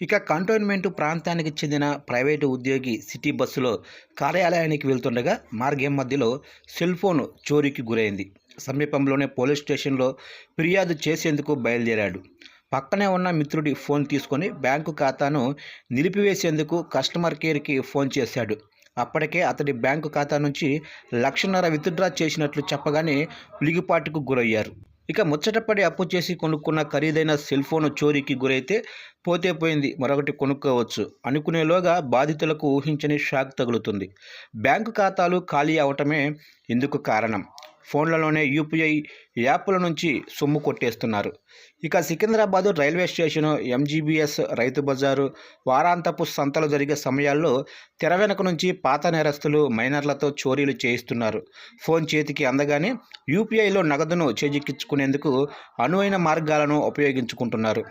ఇక కంటోన్మెంట్ ప్రాంతానికి చెందిన ప్రైవేటు ఉద్యోగి సిటీ బస్సులో కార్యాలయానికి వెళ్తుండగా మార్గం మధ్యలో సెల్ ఫోన్ చోరీకి గురైంది. సమీపంలోనే పోలీస్ స్టేషన్లో ఫిర్యాదు చేసేందుకు బయలుదేరాడు. పక్కనే ఉన్న మిత్రుడి ఫోన్ తీసుకొని బ్యాంకు ఖాతాను నిలిపివేసేందుకు కస్టమర్ కేర్కి ఫోన్ చేశాడు. అప్పటికే అతడి బ్యాంకు ఖాతా నుంచి లక్షన్నర విత్డ్రా చేసినట్లు చెప్పగానే ఉలిగిపాటుకు గురయ్యారు. ఇక ముచ్చటపడి అప్పు చేసి కొనుక్కున్న ఖరీదైన సెల్ ఫోన్ చోరీకి గురైతే పోతే పోయింది మరొకటి కొనుక్కోవచ్చు అనుకునేలోగా బాధితులకు ఊహించని షాక్ తగులుతుంది. బ్యాంకు ఖాతాలు ఖాళీ అవటమే ఇందుకు కారణం. ఫోన్లలోనే యూపీఐ యాప్ల నుంచి సొమ్ము కొట్టేస్తున్నారు. ఇక సికింద్రాబాదు రైల్వే స్టేషను ఎంజీబీఎస్ రైతు బజారు వారాంతపు సంతలు జరిగే సమయాల్లో తెర వెనక నుంచి పాత నేరస్తులు మైనర్లతో చోరీలు చేయిస్తున్నారు. ఫోన్ చేతికి అందగానే యూపీఐలో నగదును చేజిక్కించుకునేందుకు అనువైన మార్గాలను ఉపయోగించుకుంటున్నారు.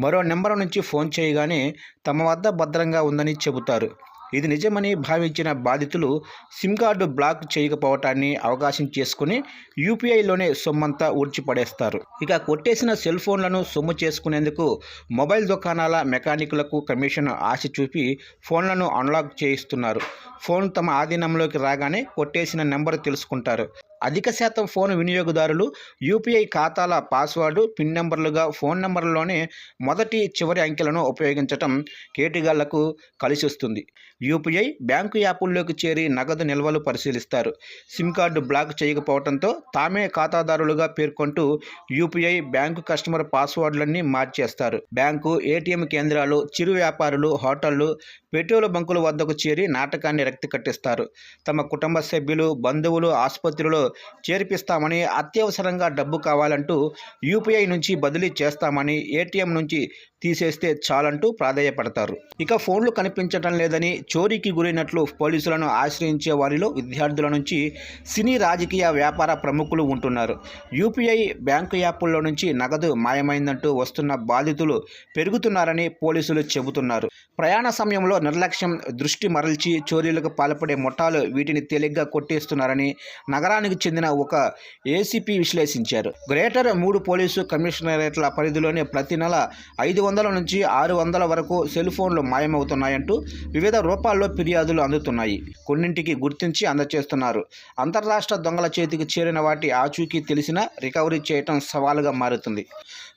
మరో నెంబర్ నుంచి ఫోన్ చేయగానే తమ వద్ద భద్రంగా ఉందని చెబుతారు. ఇది నిజమని భావించిన బాధితులు సిమ్ కార్డు బ్లాక్ చేయకపోవటాన్ని అవకాశం చేసుకుని యూపీఐలోనే సొమ్మంతా ఊడ్చిపడేస్తారు. ఇక కొట్టేసిన సెల్ ఫోన్లను సొమ్ము చేసుకునేందుకు మొబైల్ దుకాణాల మెకానికులకు కమిషన్ ఆశ చూపి ఫోన్లను అన్లాక్ చేయిస్తున్నారు. ఫోన్ తమ ఆధీనంలోకి రాగానే కొట్టేసిన నెంబర్ తెలుసుకుంటారు. అధిక శాతం ఫోన్ వినియోగదారులు యూపీఐ ఖాతాల పాస్వర్డ్ పిన్ నెంబర్లుగా ఫోన్ నెంబర్లోనే మొదటి చివరి అంకెలను ఉపయోగించటం కేటుగాళ్ళకు కలిసి వస్తుంది యూపీఐ బ్యాంకు యాపుల్లోకి చేరి నగదు నిల్వలు పరిశీలిస్తారు. సిమ్ కార్డు బ్లాక్ చేయకపోవడంతో తామే ఖాతాదారులుగా పేర్కొంటూ యూపీఐ బ్యాంకు కస్టమర్ పాస్వర్డ్లన్నీ మార్చేస్తారు. బ్యాంకు ఏటీఎం కేంద్రాలు చిరు వ్యాపారులు హోటళ్ళు పెట్రోల్ బంకుల వద్దకు చేరి నాటకాన్ని రక్తి కట్టిస్తారు. తమ కుటుంబ సభ్యులు బంధువులు ఆసుపత్రిలో చేర్పిస్తామని అత్యవసరంగా డబ్బు కావాలంటూ యూపీఐ నుంచి బదిలీ చేస్తామని ఏటీఎం నుంచి తీసేస్తే చాలంటూ ప్రాధేయపడతారు. ఇక ఫోన్లు కనిపించటం లేదని చోరీకి గురైనట్లు పోలీసులను ఆశ్రయించే వారిలో విద్యార్థుల నుంచి సినీ రాజకీయ వ్యాపార ప్రముఖులు ఉంటున్నారు. యూపీఐ బ్యాంకు యాప్ల్లో నుంచి నగదు మాయమైందంటూ వస్తున్న బాధితులు పెరుగుతున్నారని పోలీసులు చెబుతున్నారు. ప్రయాణ సమయంలో నిర్లక్ష్యం దృష్టి మరల్చి చోరీలకు పాల్పడే ముఠాలు వీటిని తేలిగ్గా కొట్టేస్తున్నారని నగరానికి చెందిన ఒక ఏసీపీ విశ్లేషించారు. గ్రేటర్ మూడు పోలీసు కమిషనరేట్ల పరిధిలోని ప్రతి నెల ఐదు వందల నుంచి ఆరు వందల వరకు సెల్ ఫోన్లు మాయమవుతున్నాయంటూ వివిధ రూపాల్లో ఫిర్యాదులు అందుతున్నాయి. కొన్నింటికి గుర్తించి అందజేస్తున్నారు అంతర్రాష్ట్ర దొంగల చేతికి చేరిన వాటి ఆచూకీ తెలిసినా రికవరీ చేయటం సవాలుగా మారుతుంది.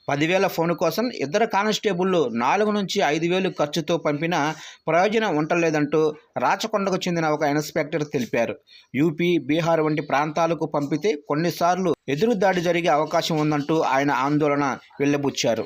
పదివేల ఫోన్ కోసం ఇద్దరు కానిస్టేబుళ్ళు నాలుగు నుంచి ఐదు వేలు ఖర్చుతో పంపిన ప్రయోజనం ఉండలేదంటూ రాచకొండకు చెందిన ఒక ఇన్స్పెక్టర్ తెలిపారు. యూపీ బీహార్ వంటి ప్రాంతాలకు పంపితే కొన్నిసార్లు ఎదురుదాడి జరిగే అవకాశం ఉందంటూ ఆయన ఆందోళన వెళ్ళబుచ్చారు